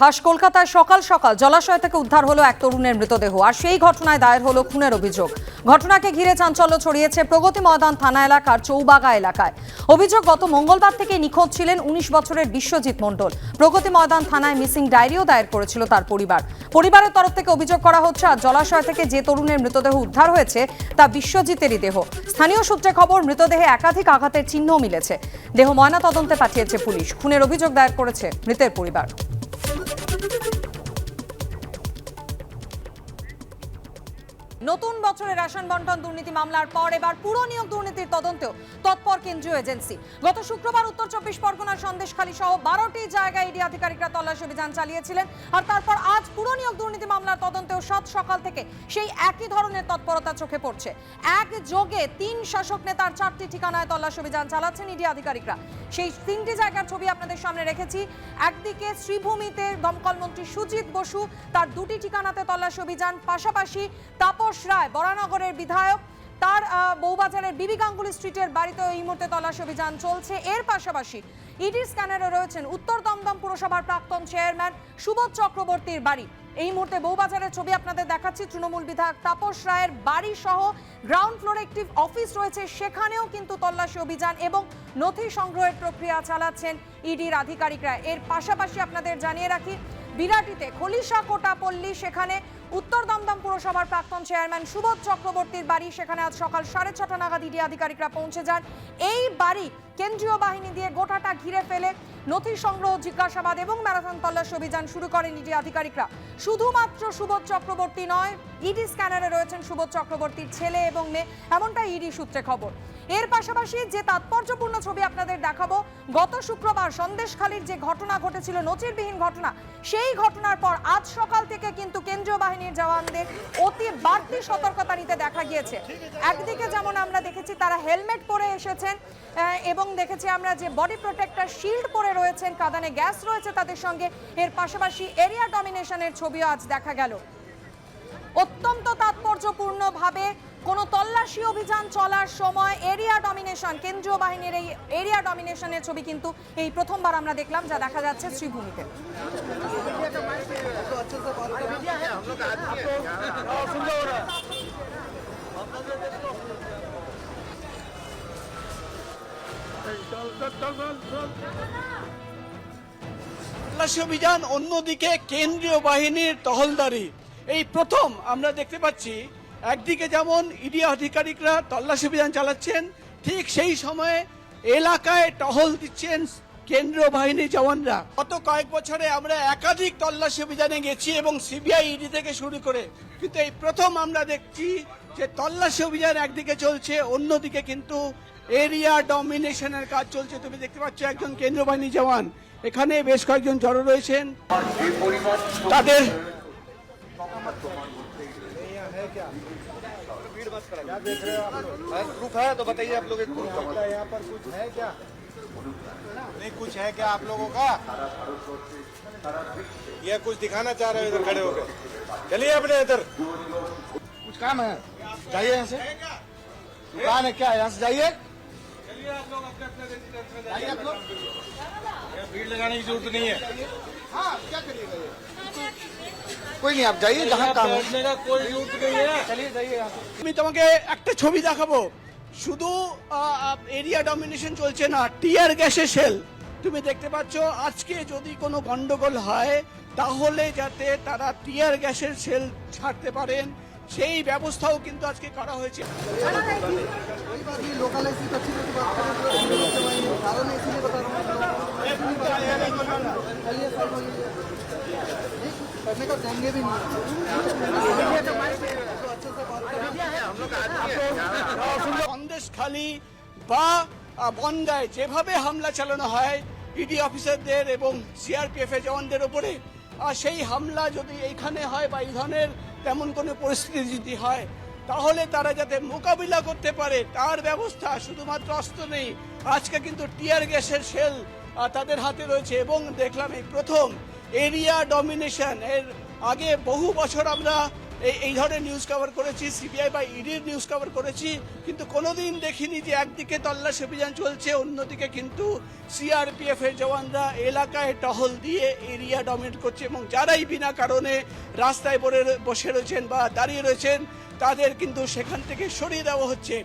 খাস কলকাতায় সকাল সকাল জলাশয় থেকে উদ্ধার হলো এক তরুণের মৃতদেহ, আর সেই ঘটনায় দায়ের হলো খুনের অভিযোগ। ঘটনাকে ঘিরে চাঞ্চল্য ছড়িয়েছে প্রগতি ময়দান থানা এলাকার চৌবাগা এলাকায়। অভিযোগ, গত মঙ্গলবার থেকে নিখোঁজ ছিলেন উনিশ বছরের বিশ্বজিৎ মণ্ডল। প্রগতি ময়দান থানায় মিসিং ডায়েরিও দায়ের করেছিল তার পরিবার। পরিবারের তরফ থেকে অভিযোগ করা হচ্ছে আর জলাশয় থেকে যে তরুণের মৃতদেহ উদ্ধার হয়েছে, তা বিশ্বজিতেরই দেহ। স্থানীয় সূত্রে খবর, মৃতদেহে একাধিক আঘাতের চিহ্ন মিলেছে। দেহ ময়না তদন্তে পাঠিয়েছে পুলিশ। খুনের অভিযোগ দায়ের করেছে মৃতের পরিবার। নতুন বছরে রেশন বন্টন দুর্নীতি মামলার পর এবার পুরো নিয়োগ দুর্নীতির তদন্তেও তৎপর কেন্দ্রীয় এজেন্সি। গত শুক্রবার উত্তর চব্বিশ পরগনার সন্দেশখালী সহ বারোটি জায়গায় ইডি আধিকারিকরা তল্লাশি অভিযান চালিয়েছিলেন আর তারপর আজ পুরো নিয়োগ দুর্নীতি মামলার তদন্তেও সাত সকাল থেকে সেই একই ধরনের তৎপরতা চোখে পড়ছে। এক যোগে তিন শাসক নেতার চারটি ঠিকানায় তল্লাশি অভিযান চালাচ্ছেন ইডি আধিকারিকরা। সেই তিনটি জায়গার ছবি আপনাদের সামনে রেখেছি। একদিকে শ্রীভূমিতে দমকল মন্ত্রী সুজিত বসু, তার দুটি ঠিকানাতে তল্লাশি অভিযান। পাশাপাশি তাপস রায়, বরানগরের বিধায়ক। তার বউবাজারের বিবি গাঙ্গুলি স্ট্রিটের বাড়িতে এই মুহূর্তে তল্লাশি অভিযান চলছে। এর পাশাপাশি ইডি স্ক্যানারে রয়েছেন উত্তর দমদম পুরসভার প্রাক্তন চেয়ারম্যান সুবোধ চক্রবর্তীর বাড়ি। এই মুহূর্তে বউবাজারের ছবি আপনাদের দেখাচ্ছি। তৃণমূল বিধায়ক তাপস রায়ের বাড়ি সহ গ্রাউন্ড ফ্লোরে একটি অফিস রয়েছে। সেখানেও কিন্তু তল্লাশি অভিযান এবং নথি সংগ্রহের প্রক্রিয়া চালাচ্ছেন ইডির আধিকারিকরা। এর পাশাপাশি আপনাদের জানিয়ে রাখি, বিরাটিতে খলিশা কোটা পল্লী সেখানে উত্তর দমদম পুরসভার প্রাক্তন চেয়ারম্যান সুবোধ চক্রবর্তীর বাড়ি, সেখানে আজ সকাল সাড়ে ছটা নাগাদ ইডি আধিকারিকরা পৌঁছে যান। এই বাড়ি কেন্দ্রীয় বাহিনী দিয়ে গোটাটা ঘিরে ফেলে নথি সংগ্রহ, জিজ্ঞাসাবাদ এবং ম্যারাথন তল্লাশি অভিযান শুরু করেন ইডি আধিকারিকরা। শুধুমাত্র সুবোধ চক্রবর্তী নয় ইডি স্ক্যানারে রয়েছেন সুবোধ চক্রবর্তীর ছেলে এবং মেয়ে এমনটাই ইডি সূত্রে খবর। এর পাশাপাশি যে তাৎপর্যপূর্ণ ছবি আপনাদের দেখাবো, গত শুক্রবার সন্দেশখালীর যে ঘটনা ঘটেছিল, নজিরবিহীন ঘটনা, সেই ঘটনার পর আজ সকাল থেকে কিন্তু কেন্দ্রীয় বাহিনীর জওয়ানদের অতি বাড়তি সতর্কতা নিতে দেখা গিয়েছে। একদিকে যেমন আমরা দেখেছি, তারা হেলমেট পরে এসেছেন এবং দেখেছি আমরা যে বডি প্রোটেক্টর শিল্ড পরে রয়েছেন, কাদানে গ্যাস রয়েছে তাদের সঙ্গে। এর পাশাপাশি এরিয়া ডমিনেশনের ছবিও আজ দেখা গেল। অত্যন্ত তাৎপর্যপূর্ণভাবে কোনো তল্লাশি অভিযান চলার সময় এরিয়া ডমিনেশন, কেন্দ্রীয় বাহিনীর এই এরিয়া ডমিনেশনের ছবি কিন্তু এই প্রথমবার আমরা দেখলাম, যা দেখা যাচ্ছে শ্রীভূমিতে। তল্লাশি অভিযান অন্যদিকে কেন্দ্রীয় বাহিনীর টহলদারি। এই প্রথম আমরা দেখতে পাচ্ছি একদিকে যেমন ইডি আধিকারিকরা তল্লাশি অভিযান চালাচ্ছেন ঠিক সেই সময়ে এলাকায় টহল দিচ্ছেন কেন্দ্রীয় বাহিনীর জওয়ানরা। গত কয়েক বছরে আমরা একাধিক তল্লাশি অভিযানে গেছি এবং সিবিআই ইডি থেকে শুরু করে কিন্তু এই প্রথম আমরা দেখছি যে তল্লাশি অভিযান একদিকে চলছে অন্যদিকে কিন্তু এরিয়া ডমিনেশনের কাজ চলছে। তুমি দেখতে পাচ্ছ একজন কেন্দ্রীয় বাহিনী জওয়ান এখানে বেশ কয়েকজন জড়ো রয়েছেন। তাদের प्रूफ है तो बताइए आप लोग यहाँ पर कुछ है क्या नहीं कुछ है क्या आप लोगों का ये कुछ दिखाना चाह रहे हो? इधर खड़े होकर चलिए अपने इधर कुछ काम है जाइए यहाँ से दुकान है क्या यहाँ से जाइए जाइए आप लोग भीड़ लगाने की ज़रूरत नहीं है हाँ क्या करिएगा ये कोई नहीं आप जाइए जहाँ काम है बैठने का कोई जरूरत नहीं है चलिए जाइए यहाँ से আমি তোমাকে একটা ছবি দেখাবো শুধু এরিয়া ডমিনেশন চলছে না টিয়ার গ্যাসের সেল তুমি দেখতে পাচ্ছ আজকে যদি কোনো গন্ডগোল হয় তাহলে যাতে তারা টিয়ার গ্যাসের সেল ছাড়তে পারেন সেই ব্যবস্থাও কিন্তু আজকে করা হয়েছে সন্দেশখালী বা বন্দায় যেভাবে হামলা চালানো হয় ইডি অফিসারদের এবং সিআরপিএফ এর জওয়ানদের উপরে আর সেই হামলা যদি এইখানে হয় বা এই ধরনের তেমন কোনো পরিস্থিতি যদি হয় তাহলে তারা যাতে মোকাবিলা করতে পারে, তার ব্যবস্থা শুধুমাত্র অস্ত্র নেই। আজকে কিন্তু টিয়ার গ্যাসের শেল তাদের হাতে রয়েছে এবং দেখলাম এই প্রথম এরিয়া ডমিনেশন। এর আগে বহু বছর আমরা এই ধরনের নিউজ কভার করেছি, সিবিআই বা ইডির নিউজ কভার করেছি, কিন্তু কোনোদিন দেখিনি যে একদিকে তল্লাশি অভিযান চলছে, অন্যদিকে কিন্তু সিআরপিএফ এর জওয়ানরা এলাকায় টহল দিয়ে এরিয়া ডমিনেট করছে এবং যারাই বিনা কারণে রাস্তায় বসে রয়েছেন বা দাঁড়িয়ে রয়েছেন তাদের কিন্তু সেখান থেকে সরিয়ে দেওয়া হচ্ছে।